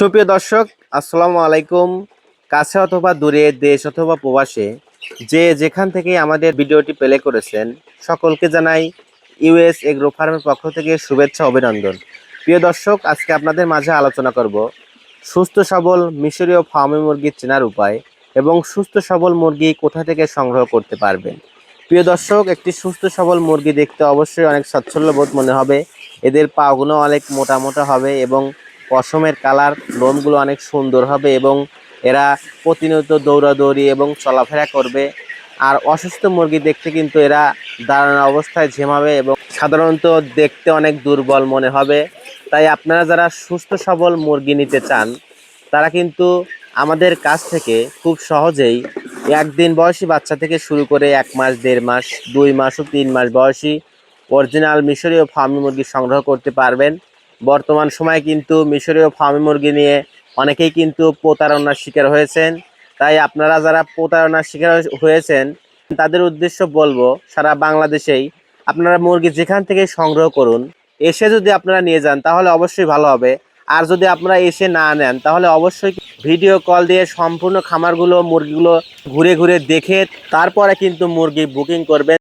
সুপ্রিয় দর্শক, আসসালামু আলাইকুম। কাছে অথবা দূরে, দেশ অথবা প্রবাসে যে যেখান থেকে আমাদের ভিডিওটি প্লে করেছেন, সকলকে জানাই ইউএস এগ্রো ফার্মের পক্ষ থেকে শুভেচ্ছা, অভিনন্দন। প্রিয় দর্শক, আজকে আপনাদের মাঝে আলোচনা করব সুস্থ সবল মিশরীয় ফার্মে মুরগি চেনার উপায় এবং সুস্থ সবল মুরগি কোথা থেকে সংগ্রহ করতে পারবেন। প্রিয় দর্শক, একটি সুস্থ সবল মুরগি দেখতে অবশ্যই অনেক স্বচ্ছল্য বোধ মনে হবে। এদের পাগুলো অনেক মোটা মোটা হবে এবং পশমের কালার লোমগুলো অনেক সুন্দর হবে এবং এরা প্রতিনিয়ত দৌড়াদৌড়ি এবং চলাফেরা করবে। আর অসুস্থ মুরগি দেখতে কিন্তু এরা দাঁড়ানো অবস্থায় ঝেমাবে এবং সাধারণত দেখতে অনেক দুর্বল মনে হবে। তাই আপনারা যারা সুস্থ সবল মুরগি নিতে চান, তারা কিন্তু আমাদের কাছ থেকে খুব সহজেই একদিন বয়সী বাচ্চা থেকে শুরু করে এক মাস, দেড় মাস, দুই মাস ও তিন মাস বয়সী অরিজিনাল মিশরীয় ফার্মি মুরগি সংগ্রহ করতে পারবেন। বর্তমান সময়ে কিন্তু মিশরীয় ফার্মি মুরগি নিয়ে অনেকেই কিন্তু প্রতারণার শিকার হয়েছেন। তাই আপনারা যারা প্রতারণার শিকার হয়েছেন, তাদের উদ্দেশ্য বলব সারা বাংলাদেশেই আপনারা মুরগি যেখান থেকে সংগ্রহ করুন, এসে যদি আপনারা নিয়ে যান তাহলে অবশ্যই ভালো হবে। আর যদি আপনারা এসে না নেন তাহলে অবশ্যই ভিডিও কল দিয়ে সম্পূর্ণ খামারগুলো, মুরগিগুলো ঘুরে ঘুরে দেখে তারপরে কিন্তু মুরগি বুকিং করবেন।